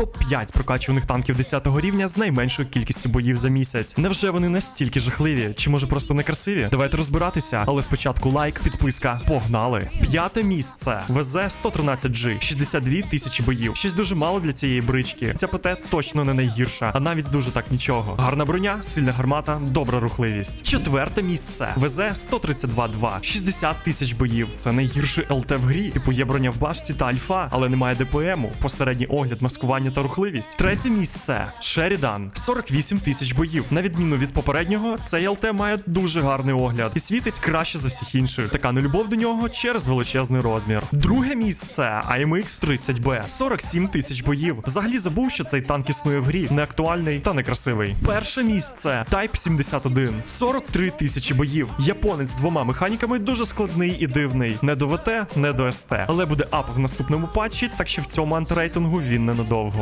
Топ-5 прокачуваних танків 10 рівня з найменшою кількістю боїв за місяць. Невже вони настільки жахливі? Чи може просто некрасиві? Давайте розбиратися. Але спочатку лайк, підписка. Погнали! П'яте місце. ВЗ 113G, 62 тисячі боїв. Щось дуже мало для цієї брички. Ця ПТ точно не найгірша, а навіть дуже так нічого. Гарна броня, сильна гармата, добра рухливість. Четверте місце. ВЗ 132-2, 60 тисяч боїв. Це найгірший ЛТ в грі. Типу є броня в башті та альфа, але немає ДПМу, посередній огляд, маскування та рухливість. Третє місце. Шерідан 48 тисяч боїв. На відміну від попереднього, цей ЛТ має дуже гарний огляд і світить краще за всіх інших. Така нелюбов до нього через величезний розмір. Друге місце AMX 30B 47 тисяч боїв. Взагалі забув, що цей танк існує в грі, неактуальний та некрасивий. Перше місце Type 71 43 тисячі боїв. Японець з двома механіками дуже складний і дивний. Не до ВТ, не до СТ. Але буде ап в наступному патчі, так що в цьому антирейтингу він ненадовго.